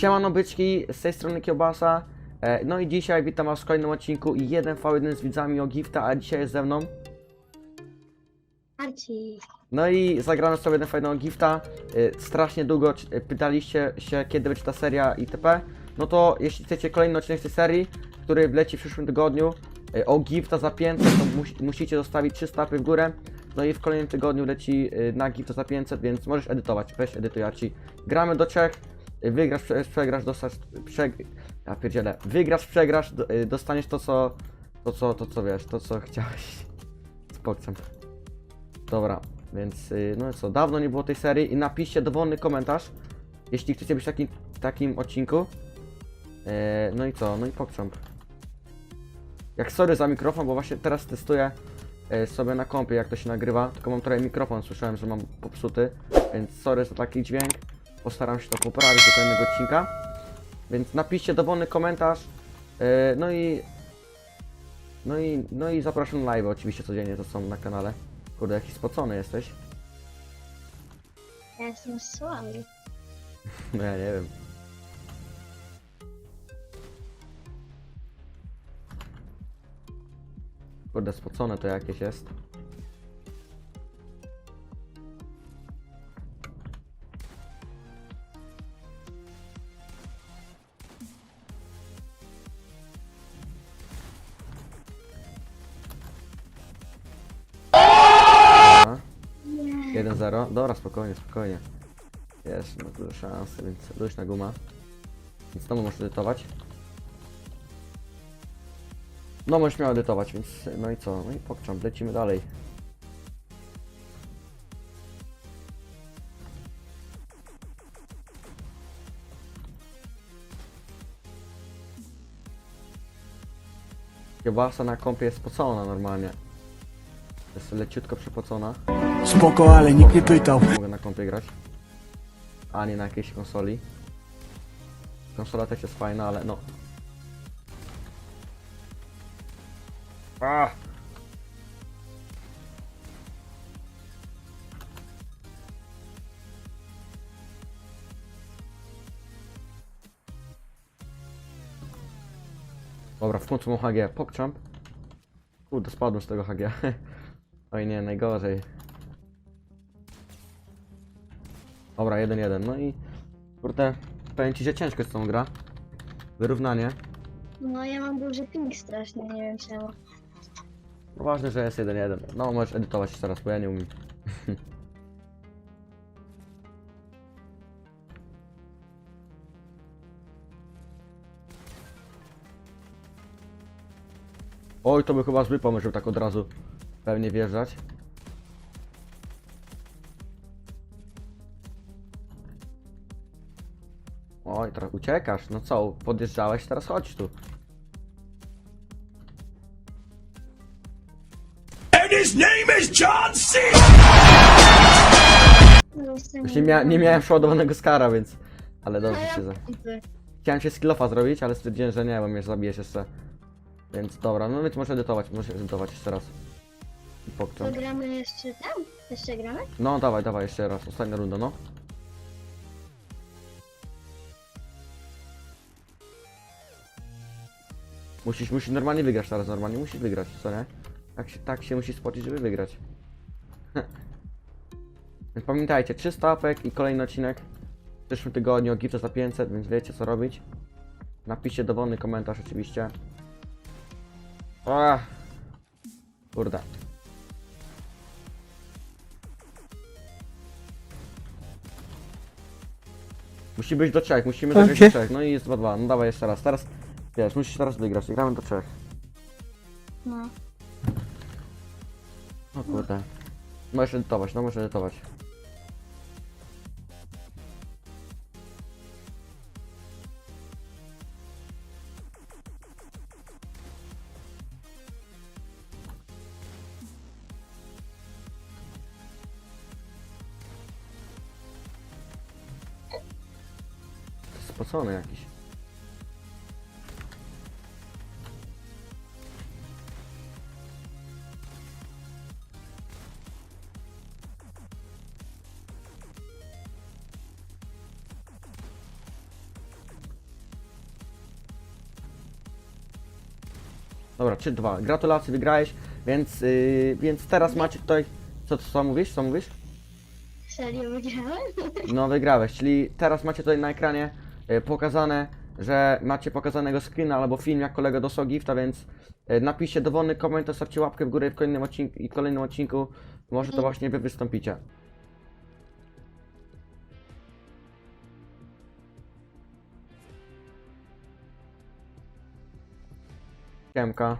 Siemano byczki, z tej strony Kiełbasa. E, No i dzisiaj witam was w kolejnym odcinku i 1v1 z widzami o Gifta, a dzisiaj jest ze mną. Arci. No i zagramy sobie 1v1 o Gifta. Strasznie długo e, pytaliście się, kiedy będzie ta seria itp. No to jeśli chcecie kolejny odcinek z tej serii, który wleci w przyszłym tygodniu, e, o Gifta za 500, to musi, musicie zostawić 300 łapy w górę. No i w kolejnym tygodniu leci na Gifta za 500, więc możesz edytować. Weź edytuj Arci. Gramy do trzech. Wygrasz, prze- przegrasz, dostać. Przeg... Ja pierdzielę. Wygrasz, przegrasz, e, dostaniesz to co. To co, to co wiesz, to co chciałeś. Spokczam. Dobra, więc y, no co, dawno nie było tej serii i napiszcie dowolny komentarz, jeśli chcecie być w takim, takim odcinku. E, no i co, no i pokcząp. Jak sorry za mikrofon, bo właśnie teraz testuję e, sobie na kompie jak to się nagrywa, tylko mam trochę mikrofon, słyszałem, że mam popsuty, więc sorry za taki dźwięk. Postaram się to poprawić do kolejnego odcinka. Więc napiszcie dowolny komentarz. e, no i no i, no i zapraszam na live oczywiście codziennie, to są na kanale. Kurde, jaki spocony jesteś. Ja jestem słaby. No ja nie wiem. Kurde, spocone to jakieś jest. 1-0. Dobra, spokojnie, spokojnie. Jest, ma dużo szansy, więc luźna guma. Więc znowu możesz edytować. No, możesz miał edytować, więc no i co? No i pokczam, lecimy dalej. Kiełbasa na kompie jest spocona normalnie. Jest leciutko przepocona. Spoko, ale nikt nie pytał. Mogę na kompie grać. A nie na jakiejś konsoli. Konsola też jest fajna, ale no. A! Dobra, w końcu mam HG. Pokczamp. Kurde, spadłem z tego HG. Oj nie, najgorzej. Dobra, 1-1. No i kurde, powiem ci, że ciężko jest tą gra. Wyrównanie. No ja mam duży ping strasznie, nie wiem czemu. No ważne, że jest 1-1. No możesz edytować jeszcze raz, bo ja nie umiem. Oj, to by chyba zły pomysł, tak od razu pewnie wjeżdżać. Oj, teraz uciekasz. No co, podjeżdżałeś, teraz chodź tu. And his name is John C. No, Właśnie mia nie miałem przeładowanego skara, więc... Ale dobrze się za... Chciałem się skillofa zrobić, ale stwierdziłem, że nie, bo mnie zabijesz jeszcze. Więc dobra, no więc muszę edytować, muszę edytować jeszcze raz. I To pokczam. gramy jeszcze tam? Jeszcze gramy? No dawaj, dawaj jeszcze raz, ostatnia runda, no. Musisz, musisz normalnie wygrać teraz, normalnie musisz wygrać, co nie? Tak się, tak się musi spocić, żeby wygrać. Więc pamiętajcie, 300 apek i kolejny odcinek w przyszłym tygodniu o Gifta za 500, więc wiecie co robić. Napiszcie dowolny komentarz oczywiście. Ach. Kurde. Musi być do trzech, musimy dojść do Okej. trzech. No i jest 2-2. No dawaj jeszcze raz. Teraz, wiesz, musisz teraz wygrać. Gramy do trzech. No. O kurde. Możesz edytować, no możesz edytować. spocony jakiś. Dobra, 3-2. Gratulacje, wygrałeś, więc, yy, więc teraz macie tutaj... Co, co mówisz? Co mówisz? Serio wygrałem? No wygrałeś, czyli teraz macie tutaj na ekranie pokazane, że macie pokazanego screena albo film jak kolega dostał gifta, więc y, napiszcie dowolny komentarz, stawcie łapkę w górę w kolejnym odcinku i w kolejnym odcinku może to właśnie wy wystąpicie. Siemka.